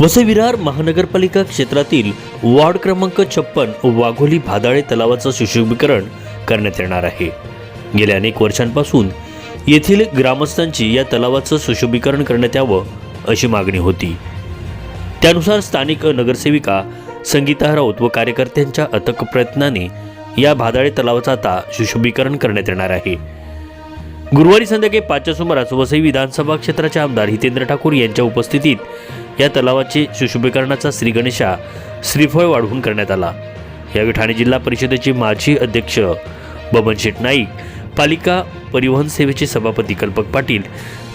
वसई विरार महानगरपालिका क्षेत्रातील वॉर्ड क्रमांक छप्पन वाघोली भादाळे तलावाचं सुशोभीकरण करण्यात येणार आहे. गेल्या अनेक वर्षांपासून येथील ग्रामस्थांची या तलावाचं सुशोभीकरण करण्यात यावं अशी मागणी होती. त्यानुसार स्थानिक नगरसेविका संगीता राऊत व कार्यकर्त्यांच्या अथक प्रयत्नाने या भादाळे तलावाचं आता सुशोभीकरण करण्यात येणार आहे. गुरुवारी संध्याकाळी पाचच्या सुमारास वसई विधानसभा क्षेत्राचे आमदार हितेंद्र ठाकूर यांच्या उपस्थितीत या तलावाचे सुशोभीकरणाचा श्रीगणेशा श्रीफळ वाढवून करण्यात आला. यावेळी ठाणे जिल्हा परिषदेचे माजी अध्यक्ष बबन शेट नाईक पालिका परिवहन सेवेचे सभापती कल्पक पाटील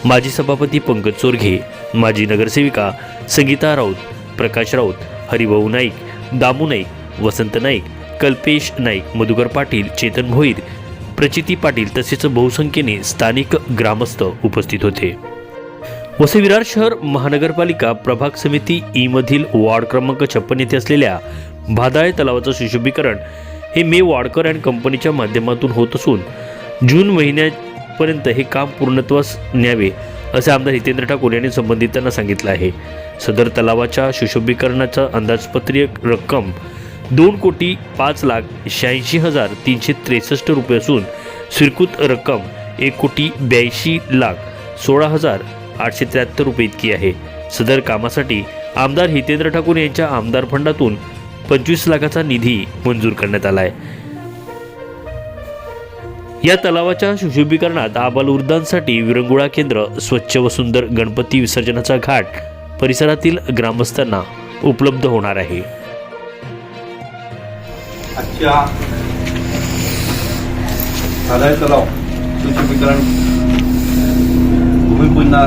माजी सभापती पंकज चोरघे माजी नगरसेविका संगीता राऊत प्रकाश राऊत हरिभाऊ नाईक दामू नाईक वसंत नाईक कल्पेश नाईक मधुकर पाटील चेतन भोईर प्रचिती पाटील तसेच बहुसंख्येने स्थानिक ग्रामस्थ उपस्थित होते. वसई विरार शहर महानगरपालिका प्रभाग समिती ई मधील वॉर्ड क्रमांक छप्पन येथे असलेल्या भादाळे तलावाचं सुशोभीकरण हे मे वाडकर अँड कंपनीच्या माध्यमातून होत असून जून महिन्यापर्यंत हे काम पूर्णत्वास न्यावे असे आमदार हितेंद्र ठाकूर यांनी संबंधितांना सांगितलं आहे. सदर तलावाच्या सुशोभीकरणाचा अंदाजपत्रीय रक्कम दोन कोटी पाच लाख शहाऐंशी हजार तीनशे त्रेसष्ट रुपये असून स्वीकृत रक्कम एक कोटी ब्याऐंशी लाख सोळा हजार आठशे त्र्याहत्तर रुपये इतकी आहे. सदर कामासाठी आमदार हितेंद्र ठाकूर यांच्या आमदार फंडातून पंचवीस लाखाचा निधी मंजूर करण्यात आला आहे या तलावाच्या सुशोभीकरणात आबालवृद्धांसाठी विरंगुळा केंद्र स्वच्छ व सुंदर गणपती विसर्जनाचा घाट परिसरातील ग्रामस्थांना उपलब्ध होणार आहे. आजच्या साधार तलाव सुशोभीकरण भूमिपूजना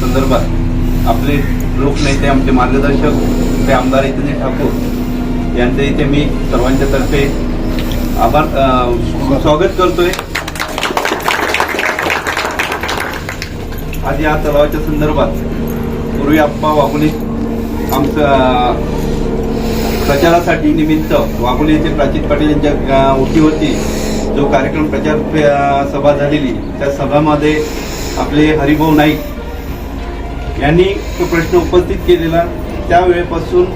संदर्भात आपले लोकनेते आमचे मार्गदर्शक ते आमदार इतने ठाकूर यांचे इथे मी सर्वांच्या तर्फे आभार स्वागत करतोय. आज या तलावाच्या संदर्भात पूर्वी आप्पा वाघुली आमचं प्रचारासाठी निमित्त वाघोली येथे प्राचीन पाटील यांच्या उठी ओटीवरती जो कार्यक्रम प्रचार सभा झालेली त्या सभामध्ये आपले हरिभाऊ नाईक यांनी तो प्रश्न उपस्थित केलेला. त्यावेळेपासून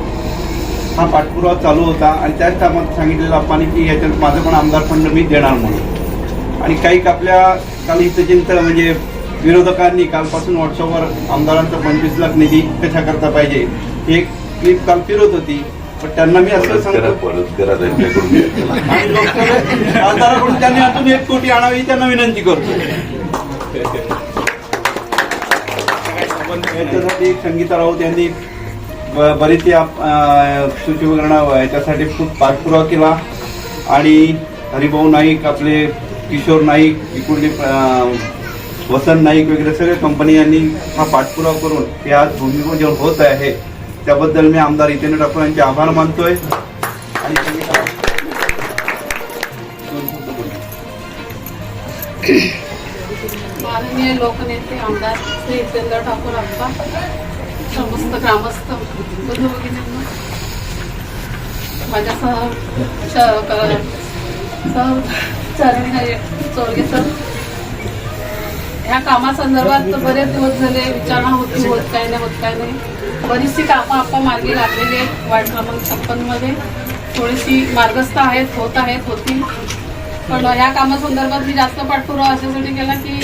हा पाठपुरावा चालू होता आणि त्याच कामात सांगितलेलं आपण की याच्यात माझं पण आमदार फंड मी देणार म्हणून. आणि काही आपल्या काल हितचिंतन म्हणजे विरोधकांनी कालपासून व्हॉट्सअपवर आमदारांचा पंचवीस लाख निधी कशा करता पाहिजे ही एक क्लिप काल फिरत होती. पण त्यांना मी असं सांगतो. परत करा त्यांच्याकडून आणि लोकांना- खासदाराकडून त्यांनी अजून एक कोटी आणावी ही त्यांना विनंती करतो. याच्यासाठी संगीता राऊत यांनी ब- बरीच या अं, याच्यासाठी खूप पाठपुरावा केला. आणि हरिभाऊ नाईक आपले किशोर नाईक इकडले अं, वसंत नाईक वगैरे सगळ्या कंपनी यांनी हा पाठपुरावा करून हे आज भूमिपूजन होत आहे. त्याबद्दल मी आमदार हितेंद्र ठाकूर यांचे आभार मानतोय. आणि माननीय लोकनेते आमदार श्री जितेंद्र ठाकूर आप्पा समस्त ग्रामस्थ बंधू भगिनींना माझ्या सह चरणी चोरगे सर. या कामासंदर्भात बरेच दिवस झाले विचारणा होती होत काय नाही होत काय नाही. बरीचशी कामं आपण मार्गी लागलेली आहेत वार्ड क्रमांक छप्पनमध्ये. थोडीशी मार्गस्थ आहेत होत आहेत होती पण ह्या कामासंदर्भात मी जास्त पाठपुरावा अशासाठी केला की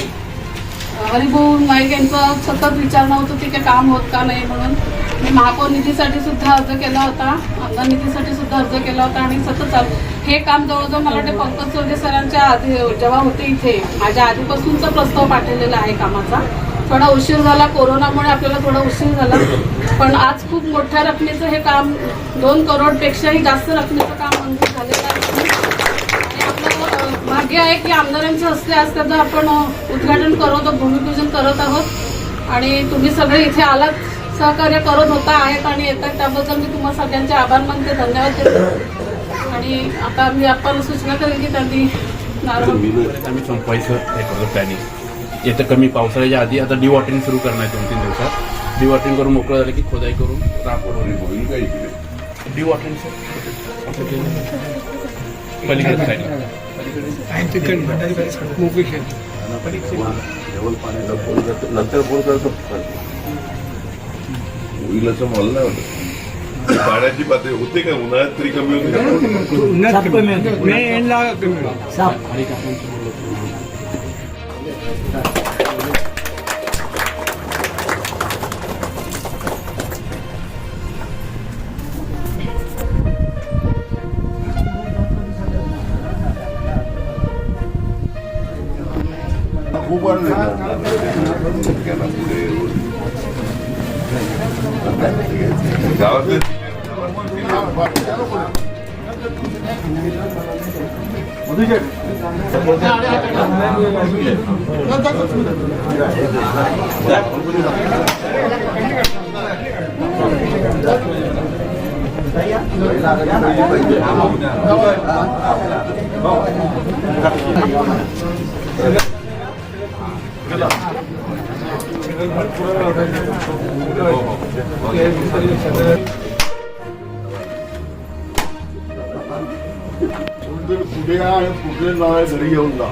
हरिभाऊ नाईक यांचं सतत विचारणं होतं की ते काम होत का नाही म्हणून. मी महापौर निधीसाठी सुद्धा अर्ज केला होता. आमदार निधीसाठी सुद्धा अर्ज केला होता आणि सतत हे काम जवळजवळ मला वाटते पंकज चौधरी सरांच्या आधी जेव्हा होते इथे माझ्या आधीपासूनचा प्रस्ताव पाठवलेला आहे कामाचा. थोडा उशीर झाला कोरोनामुळे आपल्याला थोडा उशीर झाला. पण आज खूप मोठ्या रकमेचं हे काम दोन करोडपेक्षाही जास्त रकमेचं काम मंजूर झालेलं भाग्य आहे की आमदारांच्या हस्ते आज त्याचं आपण उद्घाटन करत आहोत भूमिपूजन करत आहोत. आणि तुम्ही सगळे इथे आलात. सहकार्य करत होता आहेत आणि येतात. त्याबद्दल मी तुम्हा सगळ्यांचे आभार मानते. धन्यवाद देते. आणि आता मी आपण सूचना करेल की त्यांनी आम्ही संपवायचं हे करतो प्लॅनिंग येतं कमी पावसाळ्याच्या आधी आता डिवॉटरिंग सुरू करणार आहे दोन तीन दिवसात. डिवॉटरिंग करून मोकळं झालं की खोदाई करून रापड होईल का इकडे? डिवॉटरिंग पलीकडे साईडला नंतर फोन करतो. होईल असं मला नाही वाटत पाण्याची पातळी होते का? उन्हाळ्यात तरी कमी होते का? आणि काकांचं बोललो होतो. खूप वाढले पुढे गावातले पुढे या आणि पुढे नाव घरी घेऊन जा.